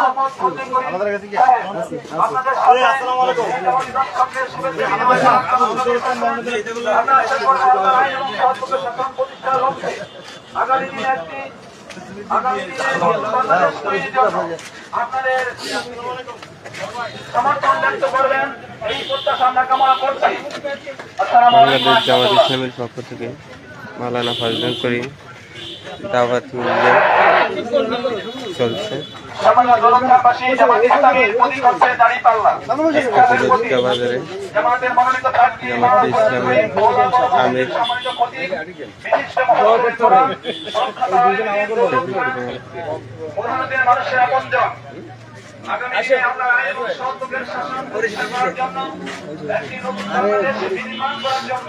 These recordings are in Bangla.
আমাদের কাছে কি? আসসালামু আলাইকুম আগামী দিনে একটি আগামী দিনে বাংলাদেশ তৈরির জন্য আপনাদের সমর্থন ব্যক্ত করবেন এই প্রত্যাশা আমরা কামনা করছি বাংলাদেশ জামাত ইসলামের পক্ষ থেকে মালানা ফজলুল করিম দাওয়াত মিলিয়ে চলছে। সামান্য জলখানবাসী জামাত ইসলামীর প্রতীক হচ্ছে দাঁড়িপাল্লা উপলক্ষিকা বাজারে জামাতের মনোনীত প্রার্থী আমির। মানুষের আপনজন। শাসন প্রতিষ্ঠা করার জন্য একটি নতুন বাংলাদেশ বিনির্মাণ করার জন্য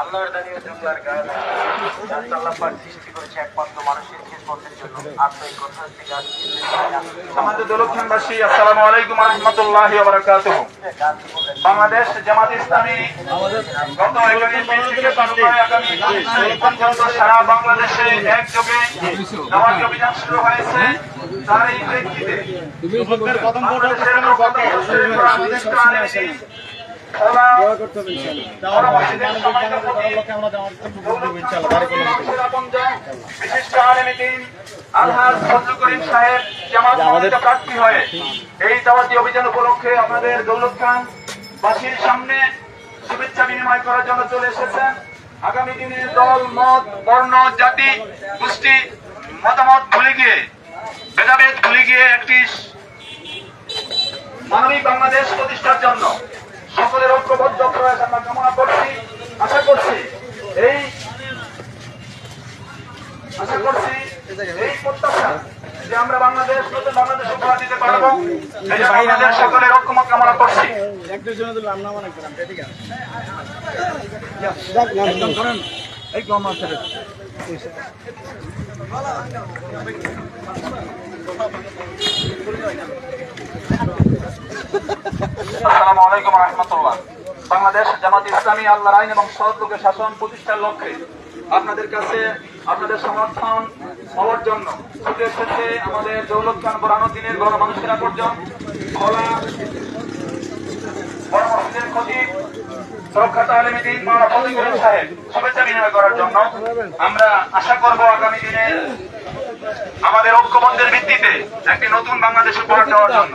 আল্লাহর দাঁড়িয়ে জুমলার গান আল্লাহ পাক সৃষ্টি করেছে একমাত্র মানুষের খিদমতের জন্য। আত্মাই কথা থেকে আমাদের দলক্ষণবাসী আসসালামু আলাইকুম রহমতুল্লাহি বারাকাতুহু। বাংলাদেশ জামাত ইসলামী গত পর্যন্ত সারা বাংলাদেশে একযোগে নামাজ অভিযান শুরু হয়েছে তার এই প্রেক্ষিতে বাংলাদেশের এই দাওয়াতি অভিযান উপলক্ষে আমাদের দৌলত খান বাসীর সামনে শুভেচ্ছা বিনিময় করার জন্য চলে এসেছেন আগামী দিনে দল মত বর্ণ জাতি গোষ্ঠী মতামত ভুলে গিয়ে ভেদাভেদ ভুলে গিয়ে একটি মানবিক বাংলাদেশ প্রতিষ্ঠার জন্য সকলের ঐক্যবদ্ধ প্রয়াস আমরা কামনা করছি, আশা করছি এই, আশা করছি এই প্রত্যাশা যে আমরা বাংলাদেশ বাংলাদেশ দিতে পারব, এই যে বাংলাদেশ সকলের ঐক্যমত কামনা করছি। আমাদের আমরা আশা করব আগামী দিনে আমাদের ঐক্যবদ্ধের ভিত্তিতে একটি নতুন বাংলাদেশ উপহার দেওয়ার জন্য।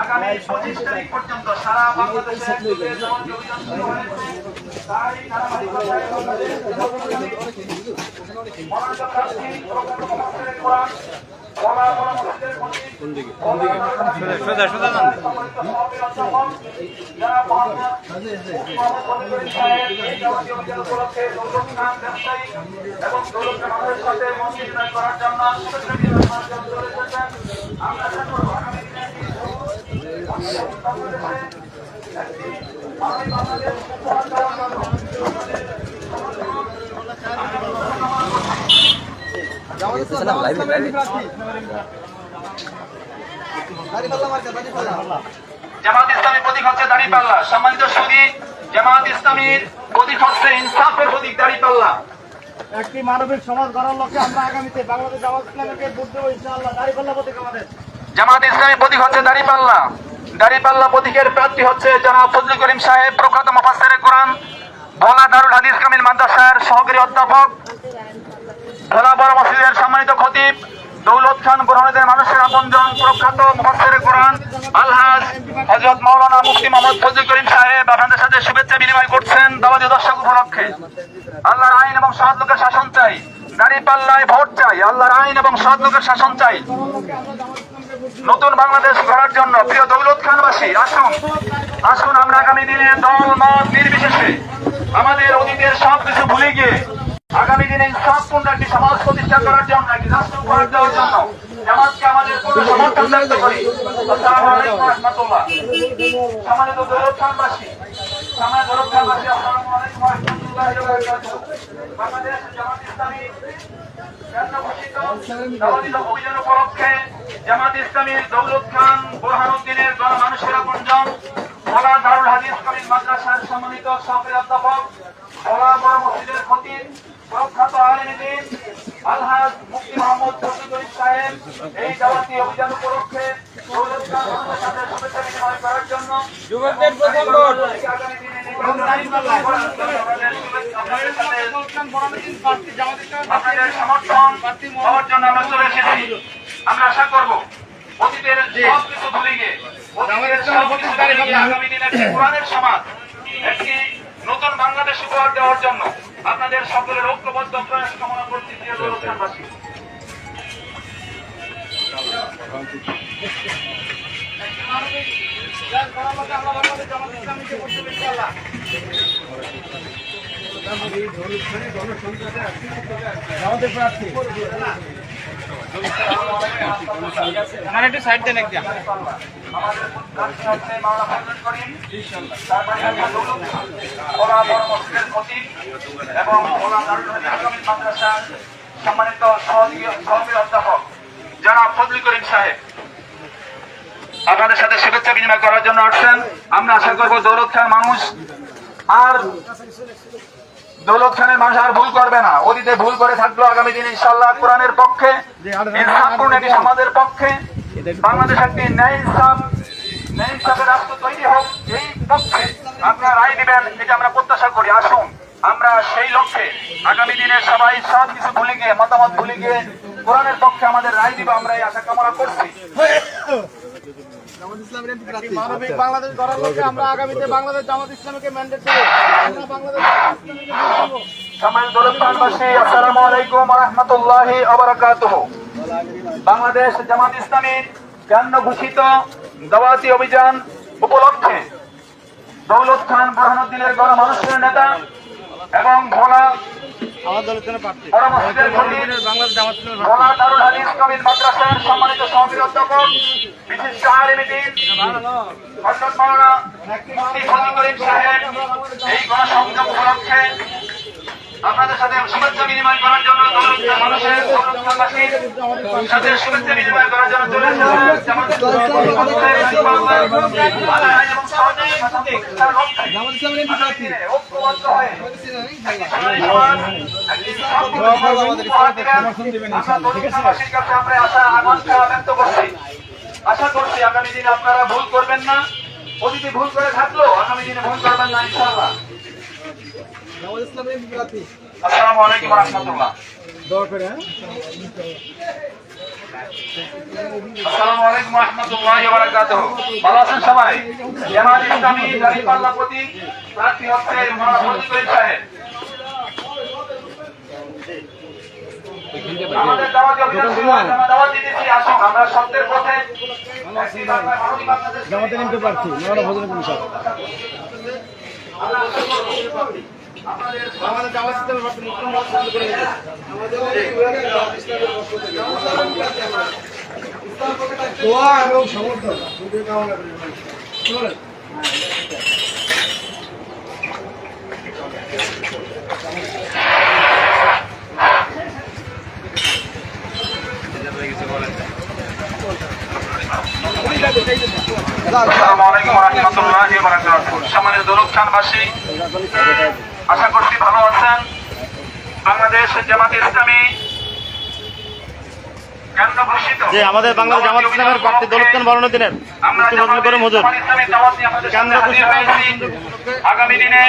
আগামী পঁচিশ তারিখ পর্যন্ত সারা বাংলাদেশে জন্য চলে এসেছেন আমরা আশা করব আগামী দিনে একটি বাংলাদেশে একটি মানবিক বাংলাদেশ উপহার জামাত ইসলামী প্রতীক হচ্ছে দাঁড়িপাল্লা সম্মানিত সুদী জামাত ইসলামীর প্রতীক হচ্ছে ইনসাফের প্রতীক দাঁড়িপাল্লা একটি মানবিক সমাজ গড়ার লক্ষ্যে আমরা আগামীতে বাংলাদেশ জামাত ইসলামীকে ভোট দেবো ইনশাআল্লাহ দাঁড়িপাল্লা প্রতীক আমাদের। জামাত ইসলামী প্রতীক হচ্ছে দাঁড়িপাল্লা দাঁড়িপাল্লা প্রতীকের প্রার্থী হচ্ছে জনাব ফজলুল করিম সাহেব প্রখ্যাত মুফাসসিরে কোরআন ভোলা দারুল হাদিস কামিল মাদ্রাসার সহকারী অধ্যাপক। ভোলা বড় মসজিদের সম্মানিত খতিব, দৌলত খান বুরহানুদ্দিন মানুষের আপনজন, প্রখ্যাত মুফাসসির কোরআন করিম সাহেব আপনাদের সাথে শুভেচ্ছা বিনিময় করছেন দাওয়াতি দর্শক উপলক্ষে। আল্লাহর আইন এবং সৎ শাসন চাই। পাল্লায় ভোট চাই। আল্লাহর আইন এবং সৎ শাসন চাই। নতুন বাংলাদেশ গড়ার জন্য প্রিয় দৌলত খানবাসী, আসুন। আসুন আমরা আগামী দিনে দল, মত নির্বিশেষে আমাদের অতীতের সব কিছু ভুলে গিয়ে আগামী দিনে ইনসাফপূর্ণ একটি সমাজ প্রতিষ্ঠা করার জন্য একটি রাষ্ট্র উপহার দেওয়ার জন্য জামাতকে আমাদের পূর্ণ সমর্থন ব্যক্ত করি। সম্মানিত বাংলাদেশ জামাত ইসলামী দৌলত খান বোরহানুদ্দিনের দারুল হাদিস মাদ্রাসার সম্মানিত অধ্যাপক বড় মসজিদের খতিব প্রখ্যাত আলিমদিন আলহাজ মুফতি মোহাম্মদ ফজলুল করিম সাহেব এই দাওয়াতি অভিযান উপলক্ষে যুবকদের প্রথম আপনাদের সমর্থন জন্য আমরা চলে এসেছি আমরা আশা করব অতীতের সব কিছু ভুলে গিয়ে। অতীতের আগামী দিনে একটি সমাজ একটি নতুন বাংলাদেশ উপহার দেওয়ার জন্য আপনাদের সকলের ঐক্যবদ্ধ প্রয়াস কামনা করছি প্রিয় দৌলতখানবাসী আমার একটু সাইড দেন একদম সম্মানিত জনাব ফজলুল করিম সাহেব আপনাদের সাথে শুভেচ্ছা বিনিময় করার জন্য আসছেন, আমরা আশা করব দৌলত খান মানুষ আর দৌলত খানের মানুষ আর ভুল করবে না। অতীতে ভুল করে থাকল আগামী দিনে ইনশাল্লাহ কোরআনের পক্ষে সমাজের পক্ষে। বাংলাদেশ একটি ন্যায় ইনসাফ ন্যায় ইনসাফের রাষ্ট্র তৈরি হোক, এই পক্ষে আপনারা রায় দিবেন, এটা আমরা প্রত্যাশা করি। আসুন, আমরা সেই লক্ষ্যে আগামী দিনে সবাই সব কিছু ভুলে গিয়ে, মতামত ভুলে গিয়ে কোরআনের পক্ষে আমাদের রায় দিব আমরা এই আশা কামনা করছি। মানবিক বাংলাদেশ গড়ার লক্ষ্যে আমরা আগামীতে বাংলাদেশ জামাত ইসলামীকে ম্যান্ডেট দেবো। আমরা বাংলাদেশ জামাত ইসলামীকে ভোট দেবো। সম্মানিত দৌলতখানবাসী আসসালামু আলাইকুম রহমতুল্লাহি আবরাকাতুহ বাংলাদেশ জামাত ইসলামী কেন্দ্র ঘোষিত দাওয়াতি অভিযান উপলক্ষে দৌলত খান বুরহানুদ্দিনের গণমানুষের নেতা এবং ভোলা আমার দলের জন্য প্রার্থী। বড় মসজিদের খতিব বাংলাদেশ জামাত ভোলা দারুল হাদিস কবির মাদ্রাসার সম্মানিত সহকারী অধ্যাপক বিশিষ্ট আলিমিদ্দিন হযরত মাওলানা মুফতি ফজল করিম সাহেব এই গণসংযোগ উপলক্ষে আপনাদের সাথে শুভেচ্ছা বিনিময় করার জন্য মানুষের শুভেচ্ছা বিনিময় করার জন্য আশা করছি আগামী দিনে আপনারা ভুল করবেন না। অতীতে ভুল করে থাকলেও আগামী দিনে ভুল করবেন না, ইনশাআল্লাহ। আসসালামু আলাইকুম রহমতুল্লাহ। আসসালামু আলাইকুম রহমতুল্লাহি ওয়া বারাকাতুহু। ভালো আছেন সবাই? জামাত ইসলামী দাঁড়িপাল্লা প্রতীক প্রার্থী হচ্ছে মাওলানা ফজলুল সাহেব। আমাদের দাওয়াতি অভিযান শুরু হয়েছে, আমরা দাওয়াত দিতেছি, আসুন, আমরা সত্যের পথে একটি বাংলায় জামাতে নিতে প্রার্থী মাওলানা ফজল করিম সাহেব। আমরা আশা করব, আমাদের জামাত ইসলামের প্রার্থী মুসলিম বন্ধ করে দোয়া এবং সমর্থন দুটোই কামনা করি। চলেন। আসসালামু আলাইকুম ওয়া রাহমাতুল্লাহি ওয়া বারাকাতুহু। সম্মানিত খানবাসী আশা করছি ভালো আছেন। বাংলাদেশ জামাত ইসলামী যে আমাদের বাংলাদেশ জামাত ইসলামের প্রার্থী দৌলত খান ঘোষিত। হয়েছি। আগামী দিনে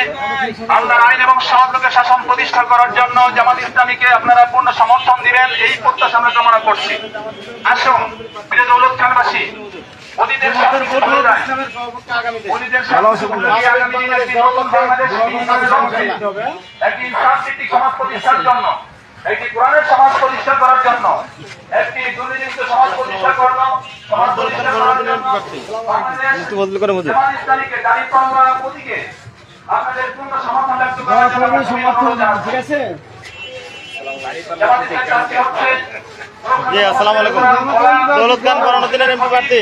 আল্লাহর আইন এবং লোকের শাসন প্রতিষ্ঠা করার জন্য জামাত ইসলামীকে আপনারা পূর্ণ সমর্থন দিবেন। এই প্রত্যাশা আমরা কামনা করছি। আসুন প্রিয় দৌলত খানবাসী একটি সমাজ প্রতিষ্ঠার জন্য কোরআনের সমাজ প্রতিষ্ঠা করার জন্য একটি সমাজ প্রতিষ্ঠা করার সমাজ প্রতিষ্ঠা করার জন্য আপনাদের পূর্ণ সমর্থন ব্যক্ত করার হচ্ছে। জি আসসালামু আলাইকুম। দৌলত খান দিনের এমপি প্রার্থী।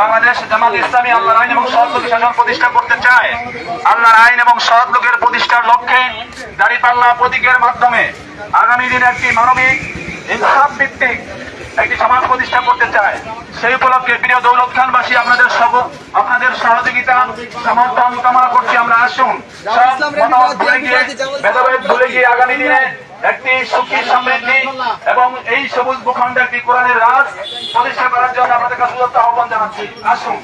বাংলাদেশ জামাত ইসলামী আল্লাহর আইন এবং সৎ লোকের শাসন প্রতিষ্ঠা করতে চায়। আল্লাহর আইন এবং সৎ লোকের প্রতিষ্ঠার লক্ষ্যে দাঁড়িপাল্লা প্রতীকের মাধ্যমে আগামী দিনে একটি মানবিক, ইনসাফ ভিত্তিক একটি সমাজ প্রতিষ্ঠা করতে চায়। সেই উপলক্ষে প্রিয় দৌলত খানবাসী আপনাদের সব আপনাদের সহযোগিতা সমর্থন কামনা করছি আমরা। আসুন ভুলে গিয়ে, ভেদাভেদ ভুলে গিয়ে আগামী দিনে একটি সুখী সমৃদ্ধি এবং এই সবুজ ভূখণ্ডে একটি কোরআনের রাজ প্রতিষ্ঠা করার জন্য আপনাদের কাছে আহ্বান জানাচ্ছি। আসুন।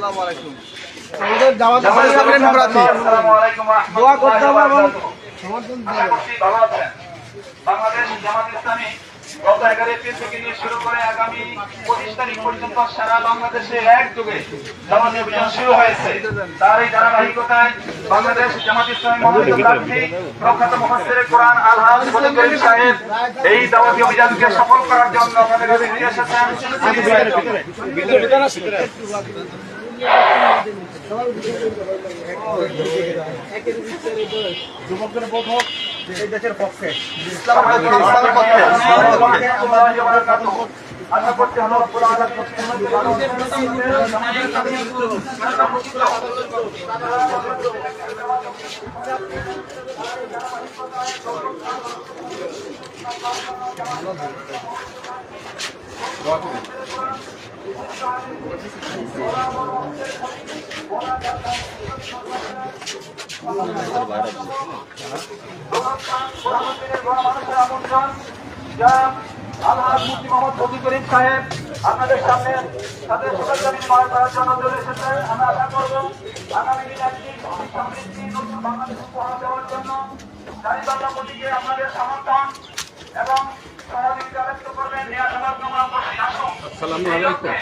আসসালামু আলাইকুম ওয়া রাহমাতুল্লাহ। আসসালামু আলাইকুম ওয়া রাহমাতুল্লাহি ওয়া বারাকাতুহু। ভালো আছেন? বাংলাদেশ জামাত ইসলামী গত এগারো এপ্রিল থেকে নিয়ে শুরু করে আগামী পঁচিশ তারিখ পর্যন্ত সারা বাংলাদেশে এক যুগে জামাত অভিযান শুরু হয়েছে তার এই ধারাবাহিকতায় বাংলাদেশ জামাত ইসলামী মনোনীত প্রার্থী প্রখ্যাত মুফাসসিরে কোরআন আলহাজ করিম সাহেব এই দাওয়াতি অভিযানকে সফল করার জন্য এসেছেন আশা করছি আল্লাহ রাব্বুল গণমানুষের আমন্ত্রণ যা আলহাজ মুফতি মোহাম্মদ ফজল করিম সাহেব আপনাদের সামনে তাদের শুভেচ্ছা বিনিময় করার জন্য চলে এসেছে আমরা আশা করব আগামী দিনে একটি সমৃদ্ধি নতুন বাংলাদেশ উপহার দেওয়ার জন্য প্রতীকে আপনাদের সমর্থন এবং সহযোগিতা ব্যক্ত করবেন এই আশাবাদ করছি আসুন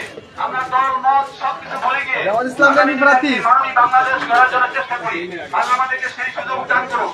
আমরা দল মত সবকিছু ভুলে গিয়ে বাংলাদেশ গড়ার জন্য চেষ্টা করি। আল্লাহ আমাদেরকে সেই সুযোগ দান করুক।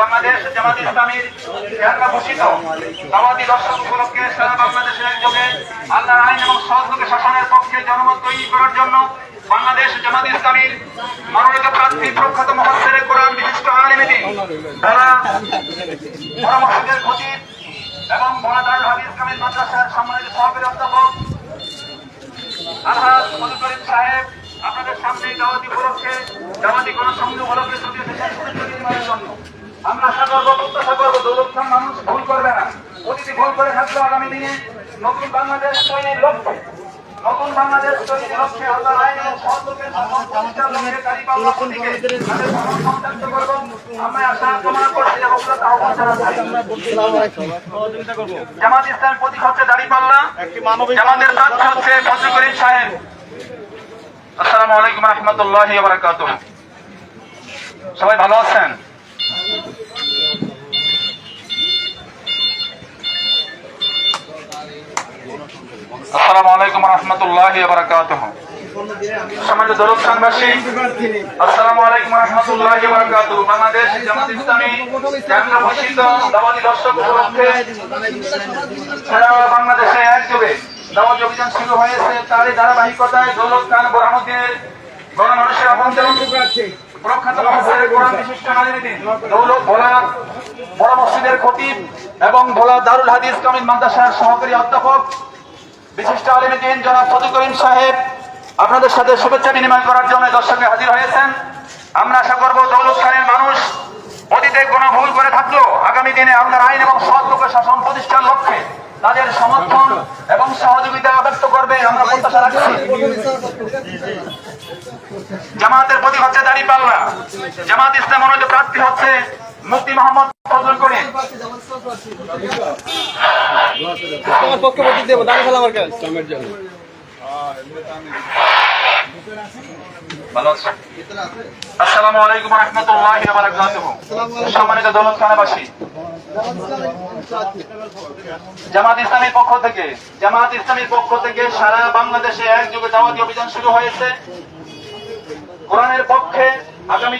বাংলাদেশ জামাত ইসলামীর আল্লাহর আইন এবং সৎ শাসনের পক্ষে জনমত তৈরি করার জন্য বাংলাদেশ জামাত ইসলামীর মনোনীত প্রার্থী প্রখ্যাত মহাসেরে বিশিষ্ট আলিমিদি তারা এবং মোনাদার হাদিস কামিল মাদ্রাসার সম্মানিত সহকারী অধ্যাপক সাহেব আপনাদের সামনে এই দাওয়াতি উপলক্ষে দাওয়াতি কোন সঙ্গে উপলক্ষে শুভেচ্ছা জন্য। আমরা আশা করব প্রত্যাশা করব দৌলত মানুষ ভুল করবে না। অতিথি ভুল করে থাকলেও আগামী দিনে নতুন বাংলাদেশ তৈরির লক্ষ্যে নতুন বাংলাদেশ তৈরির লক্ষ্যে আল্লাহর আইন এবং সহযোগের শাসন প্রতিষ্ঠার লক্ষ্যে তাদের সমর্থন ব্যক্ত আমরা আশা কামনা করছি আমরা। জামাত ইসলাম প্রতীক হচ্ছে দাঁড়িপাল্লা জামাতের প্রার্থী হচ্ছে ফজল করিম সাহেব। আসসালামু আলাইকুম রহমতুল্লাহ বারাকাতুহ। সবাই ভালো আছেন? আসসালামু আলাইকুম রহমতুল্লাহ বারাকাতুহ। সমাজের দরদ আসসালামু আলাইকুম রহমতুল্লাহ বারাকাতুহ। বাংলাদেশ জামাত ইসলামী কেন্দ্র ঘোষিত দাওয়াতি দর্শক উপলক্ষে বাংলাদেশে একযোগে দাওয়াতি অভিযান শুরু হয়েছে, তারই ধারাবাহিকতায় দৌলত খান বোরহানুদ্দিনের গণমানুষের আপনজন প্রখ্যাত বিশিষ্ট দৌলত, ভোলা, বড় মসজিদের এবং ভোলা দারুল হাদিস মাদ্রাসার সহকারী অধ্যাপক বিশিষ্ট সাহেব আপনাদের সাথে শুভেচ্ছা বিনিময় করার জন্য দর্শকে হাজির হয়েছেন। আমরা আশা করব দৌলত খানের মানুষ অতীতে কোনো ভুল করে থাকলেও আগামী দিনে আপনার আইন এবং সৎলোক শাসন প্রতিষ্ঠার লক্ষ্যে তাদের সমর্থন এবং সহযোগিতা ব্যক্ত করবে, আমরা প্রত্যাশা রাখছি। জামাতের প্রতি হচ্ছে দাঁড়ি পাল্লা। জামাত ইসলাম অনুযায়ী প্রার্থী হচ্ছে মুফতি মোহাম্মদ ফজল করিম। ভালো আছেন? জামাত ইসলামীর পক্ষ থেকে ইসলামীর পক্ষ থেকে সারা বাংলাদেশে অভিযান শুরু হয়েছে। পক্ষে, আগামী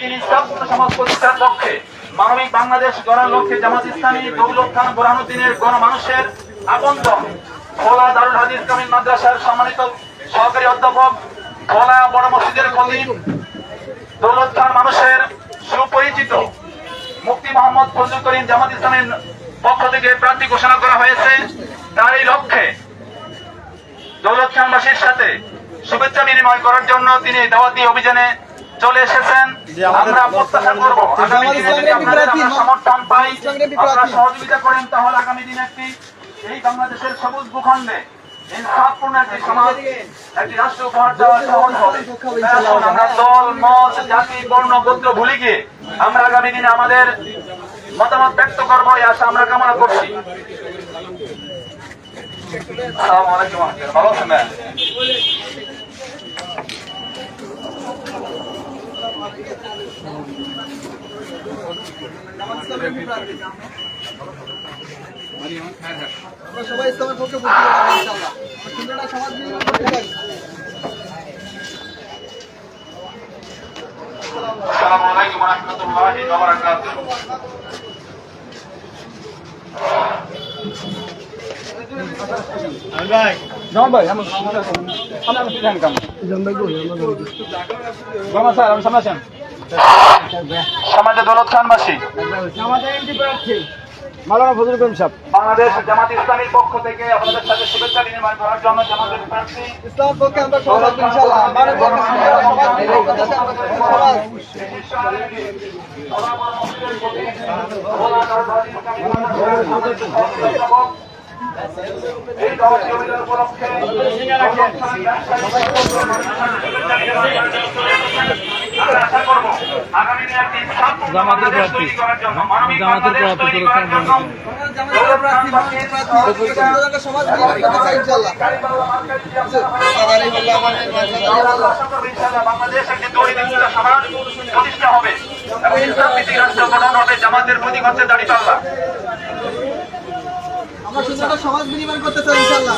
মানবিক বাংলাদেশ গড়ার লক্ষ্যে জামাত ইসলামী দৌলত খান বোরহানুদ্দিনের গণমানুষের আপন্তন ভোলা দারুল হাদিস মাদ্রাসার সম্মানিত সহকারী অধ্যাপক ভোলা বড় মসজিদের খতিব দৌলত খান মানুষের সুপরিচিত মুফতি মোহাম্মদ ফজল করিম জামাত ইসলামের পক্ষ থেকে প্রার্থী ঘোষণা করা হয়েছে তার এই লক্ষ্যে দৌলত খানবাসীর সাথে শুভেচ্ছা বিনিময় করার জন্য তিনি দাওয়াতি অভিযানে চলে এসেছেন। আমরা প্রত্যাশা করব আগামী দিনে যদি আপনাদের আমরা সমর্থন পাই আপনারা সহযোগিতা করেন তাহলে আগামী দিনে একটি এই বাংলাদেশের সবুজ ভূখণ্ডে ইনসাফপূর্ণ একটি সমাজ একটি রাষ্ট্র উপহার দেওয়া সহজ হবে আমরা দল মত জাতি বর্ণ গোত্র ভুলে গিয়ে আমরা আগামী দিনে আমাদের মতামত ব্যক্ত করব এই আশা আমরা কামনা করছি আসসালামু আলাইকুম ভালো আছেন ভাইয়া? আসসালামু আলাইকুম ওয়া রাহমাতুল্লাহি ওয়া বারাকাতুহু। জন ভাই আমি সামনে আমি সিদ্ধান্ত কাম বাবা স্যার আমি সামনে আছেন সমাজে দৌলত খানবাসী। মালানা ফজল করিম সাহেব। বাংলাদেশ জামাত ইসলামীর পক্ষ থেকে আপনাদের সাথে শুভেচ্ছা বিনিময় করার জন্য জামাতের প্রার্থী ইসলাম পক্ষে আমরা সহযোগ ইনশাআল্লাহ। সমাজ এই অভিযান উপলক্ষে জামাতের প্রার্থী। প্রার্থী করতে রাষ্ট্র গঠন হবে জামাতের হচ্ছে দাড়িপাল্লা আমরা সুন্দর সমাজ বিনিময় করতে চাই ইনশাআল্লাহ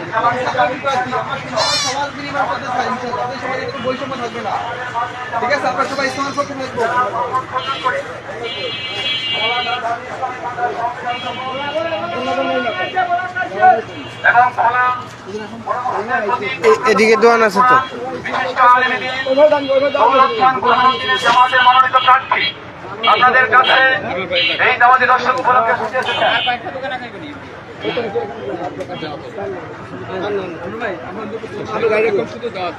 ইনশাআল্লাহ এই সমাজে কোনো বৈষম্য থাকবে না ঠিক আছে আমরা সবাই ইসলামের পক্ষে থাকব এবং কলাম পরবর্তীতে প্রতি এ- এদিকে দোয়ান আছে তো বিশিষ্ট মনোনীত প্রার্থী আপনাদের কাছে এই দাওয়াতি দর্শক উপলক্ষে শুধু দাওয়াত